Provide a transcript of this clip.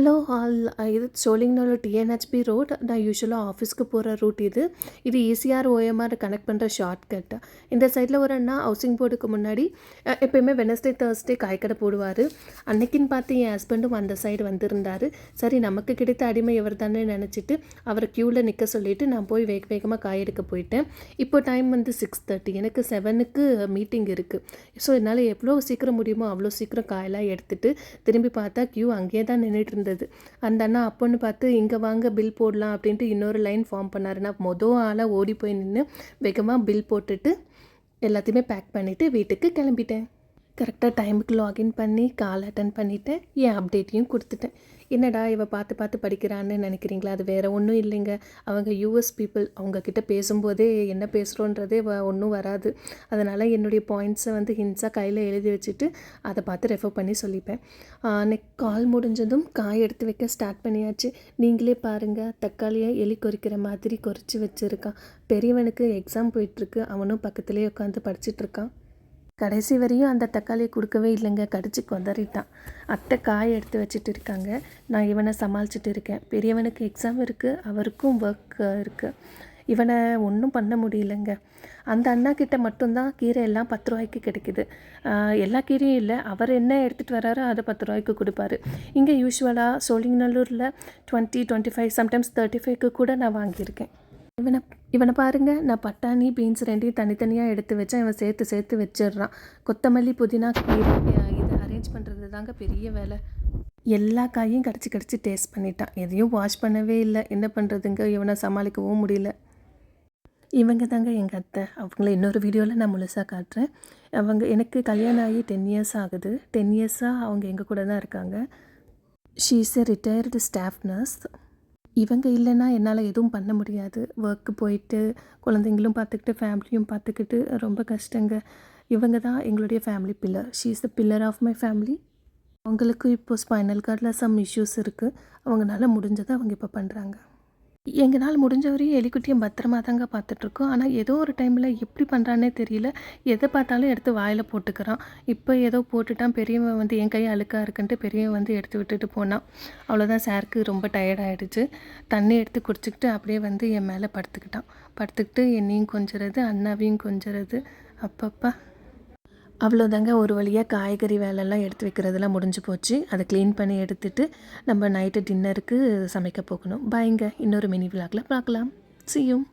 Hello all இது Sholinganallur TNHB road. நான் யூஸ்வலாக ஆஃபீஸ்க்கு போகிற ரூட் இது. இது E ஈசிஆர் ஓஎம்ஆர் கனெக்ட் பண்ணுற ஷார்ட்கட் இந்த சைடில் ஒரு அண்ணா ஹவுசிங் போர்டுக்கு முன்னாடி எப்போயுமே வெனஸ்டே தேர்ஸ்டே காய்கடை போடுவார். அன்னைக்குன்னு பார்த்து என் ஹஸ்பண்டும் அந்த சைடு வந்திருந்தார். சரி நமக்கு கிடைத்த அடிமை இவர் தானே நினச்சிட்டு அவரை க்யூவில் நிற்க சொல்லிவிட்டு நான் போய் வேக வேகமாக காய் எடுக்க போயிட்டேன். இப்போ டைம் வந்து சிக்ஸ் தேர்ட்டி எனக்கு செவனுக்கு மீட்டிங் இருக்குது ஸோ என்னால் எவ்வளோ சீக்கிரம் முடியுமோ அவ்வளோ சீக்கிரம் காயெல்லாம் எடுத்துகிட்டு திரும்பி பார்த்தா க்யூ அங்கேயே தான் நின்றுட்டு இருந்தது. அந்த அண்ணா அப்போன்னு பார்த்து இங்கே வாங்க பில் போடலாம் அப்படின்ட்டு இன்னொரு லைன் ஃபார்ம் பண்ணாரு நான் மொதல் ஆளாக ஓடி போய் நின்று வேகமாக பில் போட்டுட்டு எல்லாத்தையுமே பேக் பண்ணிவிட்டு வீட்டுக்கு கிளம்பிட்டேன். கரெக்டாக டைமுக்கு லாகின் பண்ணி கால் அட்டன் பண்ணிவிட்டேன் என் அப்டேட்டையும் கொடுத்துட்டேன். என்னடா இவ பார்த்து பார்த்து படிக்கிறான்னு நினைக்கிறீங்களா? அது வேறு ஒன்றும் இல்லைங்க. அவங்க யூஎஸ் பீப்புள் அவங்கக்கிட்ட பேசும்போதே என்ன பேசுகிறோன்றதே வ ஒன்றும் வராது. அதனால் என்னுடைய பாயிண்ட்ஸை வந்து ஹின்ஸாக கையில் எழுதி வச்சுட்டு அதை பார்த்து ரெஃபர் பண்ணி சொல்லிப்பேன். நெக் கால் முடிஞ்சதும் காய் எடுத்து வைக்க ஸ்டார்ட் பண்ணியாச்சு. நீங்களே பாருங்கள் தக்காளியை எலி கொறிக்கிற மாதிரி கொறிச்சு வச்சுருக்கான். பெரியவனுக்கு எக்ஸாம் போயிட்டுருக்கு அவனும் பக்கத்துலேயே உட்காந்து படிச்சிட்ருக்கான் கடைசி வரையும் அந்த தக்காளியை கொடுக்கவே இல்லைங்க. கடிச்சு கொதறிட்டான். அத்தை காய் எடுத்து வச்சுட்டு இருக்காங்க. நான் இவனை சமாளிச்சுட்டு இருக்கேன். பெரியவனுக்கு எக்ஸாம் இருக்குது அவருக்கும் ஒர்க் இருக்குது இவனை ஒன்றும் பண்ண முடியலங்க. அந்த அண்ணா கிட்ட மட்டும்தான் கீரை எல்லாம் பத்து ரூபாய்க்கு கிடைக்குது. எல்லா கீரையும் இல்லை. அவர் என்ன எடுத்துகிட்டு வராரோ அதை பத்து ரூபாய்க்கு கொடுப்பாரு. இங்கே யூஸ்வலாக சோழிங்கநல்லூரில் twenty twenty five sometimes thirty ஃபைவ்க்கு கூட நான் வாங்கியிருக்கேன். இவனை இவனை பாருங்க நான் பட்டாணி பீன்ஸ் ரெண்டையும் தனித்தனியாக எடுத்து வச்சேன். இவன் சேர்த்து சேர்த்து வச்சிடுறான். கொத்தமல்லி புதினா கீரை இதை அரேஞ்ச் பண்ணுறது தாங்க பெரிய வேலை. எல்லா காயும் கடிச்சு கடிச்சு டேஸ்ட் பண்ணிட்டான். எதையும் வாஷ் பண்ணவே இல்லை. என்ன பண்ணுறதுங்க இவனை சமாளிக்கவும் முடியல. இவங்க தாங்க எங்கள் அத்தை. அவங்கள இன்னொரு வீடியோவில் நான் முழுசாக காட்டுறேன். அவங்க எனக்கு கல்யாணம் ஆகி டென் இயர்ஸ் ஆகுது. டென் இயர்ஸாக அவங்க எங்கள் கூட தான் இருக்காங்க. She is a retired staff nurse இவங்க இல்லைன்னா என்னால் எதுவும் பண்ண முடியாது. ஒர்க்கு போயிட்டு குழந்தைங்களும் பார்த்துக்கிட்டு ஃபேமிலியும் பார்த்துக்கிட்டு ரொம்ப கஷ்டங்க. இவங்க தான் எங்களுடைய family pillar she is the pillar of my family அவங்களுக்கு இப்போது ஸ்பைனல் கார்டில் சம் இஷ்யூஸ் இருக்குது அவங்களால முடிஞ்சதை அவங்க இப்போ பண்ணுறாங்க எங்களால் முடிஞ்ச வரையும் எலிக்குட்டியை பத்திரமா தாங்க பார்த்துட்ருக்கோம். ஆனால் ஏதோ ஒரு டைமில் எப்படி பண்ணுறானே தெரியல. எதை பார்த்தாலும் எடுத்து வாயில் போட்டுக்கிறான். இப்போ ஏதோ போட்டுட்டான். பெரியவன் வந்து என் கை அழுக்காக இருக்குன்ட்டு பெரியவன் வந்து எடுத்து விட்டுட்டு போனான். அவ்வளோதான் சாருக்கு ரொம்ப டயர்ட் ஆகிடுச்சு தண்ணி எடுத்து குடிச்சிக்கிட்டு அப்படியே வந்து என் மேலே படுத்துக்கிட்டான். படுத்துக்கிட்டு என்னையும் கொஞ்சிறது அண்ணாவையும் கொஞ்சிறது. அப்பப்பா. அவ்வளோதாங்க. ஒரு வழியாக காய்கறி வேலைலாம் எடுத்து வைக்கிறதெல்லாம் முடிஞ்சு போச்சு. அதை க்ளீன் பண்ணி எடுத்துட்டு நம்ம நைட்டு டின்னருக்கு சமைக்க போகணும். பாய்ங்க இன்னொரு மினி விளாக்ல பார்க்கலாம். சியும்